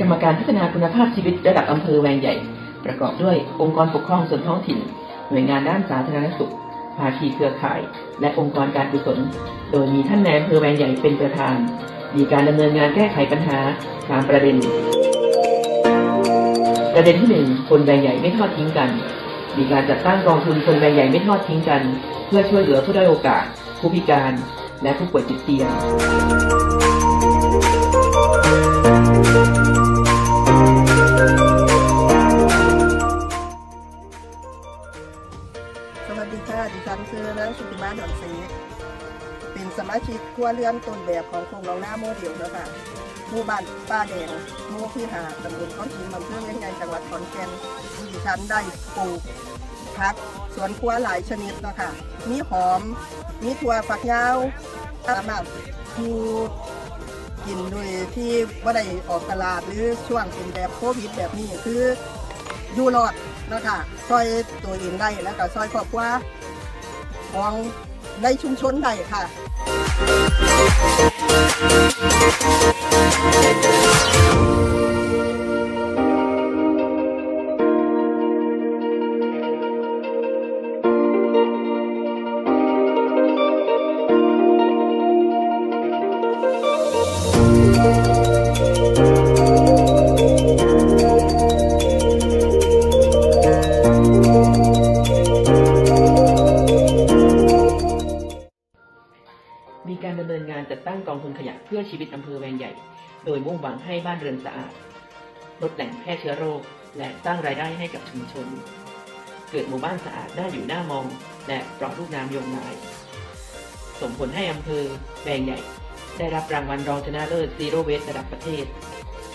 กรรมการพัฒนาคุณภาพชีวิตระดับอำเภอแวงใหญ่ ประกอบด้วยองค์กรปกครองส่วนท้องถิ่น หน่วยงานด้านสาธารณสุข ภาคีเครือข่าย และองค์กรการกุศล โดยมีท่านนายอำเภอแวงใหญ่เป็นประธาน มีการดำเนินงานแก้ไขปัญหาตามประเด็น ประเด็นที่หนึ่งคนแวงใหญ่ไม่ทอดทิ้งกัน มีการจัดตั้งกองทุนคนแวงใหญ่ไม่ทอดทิ้งกัน เพื่อช่วยเหลือผู้ด้อยโอกาส ผู้พิการ และผู้ป่วยติดเตียงาดอนศรีเป็นสมาชิกครัวเรือนต้นแบบของโครงเราหน้าโมเดลนะคะหมู่บ้านป้าแดงหมู่ที่หาตำบลข้อนชิมอำเภอเวียงใหญ่จังหวัดขอนแก่นดิฉันได้ปลูกผักสวนครัวหลายชนิดเนาะคะมีหอม มีถั่วฝักยาวสามารถอยู่กินโดยที่ว่าได้ออกตลาดหรือช่วงเป็นแบบโควิดแบบนี้คืออยู่รอดเนาะคะซอยตัวเองได้แล้วก็ซอยครอบครัว ของในชุมชนได้ค่ะมี กองทุนขยะเพื่อชีวิตอำเภอแวงใหญ่ โดยมุ่งหวังให้บ้านเรือนสะอาด ลดแหล่งแพร่เชื้อโรค และสร้างรายได้ให้กับชุมชน เกิดหมู่บ้านสะอาดน่าอยู่น่ามอง และปลอดลูกน้ำยงนาย ส่งผลให้อำเภอแวงใหญ่ ได้รับรางวัลรองชนะเลิศซีโร่เวสระดับประเทศ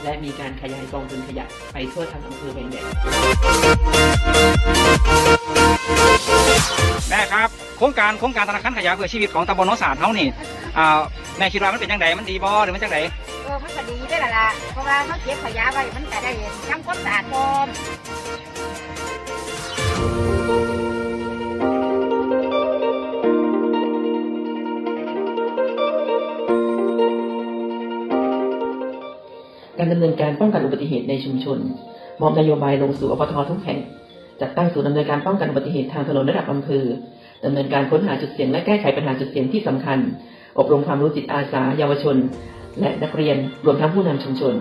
และมีการขยายกองทุนขยะไปทั่วทั้งอำเภอแวงใหญ่ แม่ครับโครงการโครงการธนาคารขยะเพื่อชีวิตของตำบลโนนสาดเฮานี่อ่าแม่คิดว่ามันเป็นยังไงมันดีบ่หรือมันจังไดเออมันก็ดีได้อละล่ะเพราะว่าเขาเก็บขยะไว้มันก็ได้ทำความสะอาดพร้อม การดำเนินการป้องกันอุบัติเหตุในชุมชน มอบนโยบายลงสู่อปททุกแห่ง จัดตั้งศูนย์ดำเนินการป้องกันอุบัติเหตุทางถนนระดับอำเภอดำเนินการค้นหาจุดเสี่ยงและแก้ไขปัญหาจุดเสี่ยงที่สำคัญ อบรมความรู้จิตอาสาเยาวชน และนักเรียนรวมทั้งผู้นำชุมชน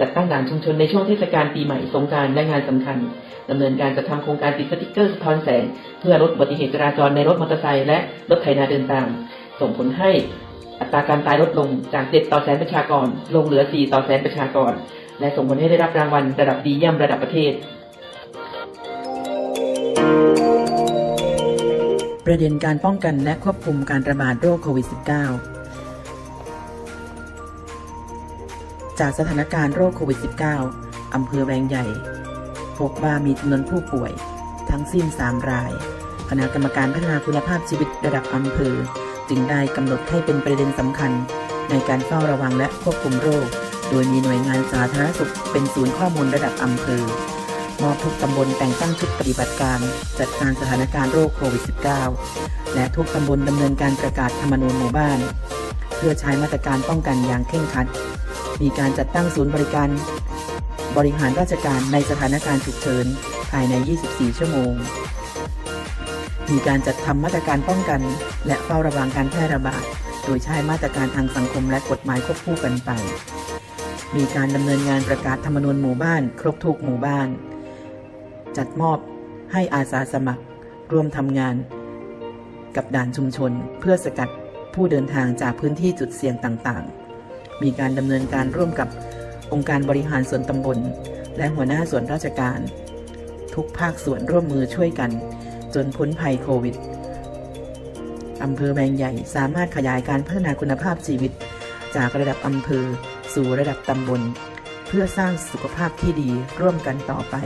จัดตั้งด่านชุมชนในช่วงเทศกาลปีใหม่สงกานต์และงานสำคัญดำเนินการจัดทำโครงการติดสติกเกอร์สะท้อนแสง เพื่อลดอุบัติเหตุจราจรในรถมอเตอร์ไซค์และรถไถนาเดินตาม ส่งผลให้อัตราการตายลดลงจาก 7 ต่อแสนประชากร ลงเหลือ 4 ต่อแสนประชากร และส่งผลให้ได้รับรางวัลระดับดีเยี่ยมระดับประเทศ ประเด็นการป้องกันและควบคุมการระบาดโรคโควิด -19 จากสถานการณ์โรคโควิด -19 อำเภอแวงใหญ่ พบว่ามีจำนวนผู้ป่วย ทั้งสิ้น 3 ราย คณะกรรมการพัฒนาคุณภาพชีวิตระดับอำเภอ จึงได้กำหนดให้เป็นประเด็นสำคัญ ในการเฝ้าระวังและควบคุมโรค โดยมีหน่วยงานสาธารณสุขเป็นศูนย์ข้อมูลระดับอำเภอ มอบทุกตำบลแต่งตั้งชุดปฏิบัติการ จัดการสถานการณ์โรคโควิด -19 และทุกตำบลดำเนินการประกาศธรรมนูญหมู่บ้าน เพื่อใช้มาตรการป้องกันอย่างเคร่งครัด มีการจัดตั้งศูนย์บริการ บริหารราชการในสถานการณ์ฉุกเฉินภายใน 24 ชั่วโมง มีการจัดทำมาตรการป้องกัน และเฝ้าระวังการแพร่ระบาด โดยใช้มาตรการทางสังคมและกฎหมายควบคู่กันไป มีการดำเนินงานประกาศธรรมนูญหมู่บ้าน ครบทุกหมู่บ้าน จัดมอบให้อาสาสมัคร ร่วมทำงาน กับด่านชุมชน เพื่อสกัดผู้เดินทางจากพื้นที่จุดเสี่ยงต่างๆ มีการดำเนินการร่วมกับองค์การบริหารส่วนตำบล และหัวหน้าส่วนราชการ ทุกภาคส่วนร่วมมือช่วยกัน จนพ้นภัยโควิดอำเภอแวงใหญ่สามารถขยายการพัฒนาคุณภาพชีวิต จากระดับอำเภอ สู่ระดับตำบล เพื่อสร้างสุขภาพที่ดีร่วมกันต่อไป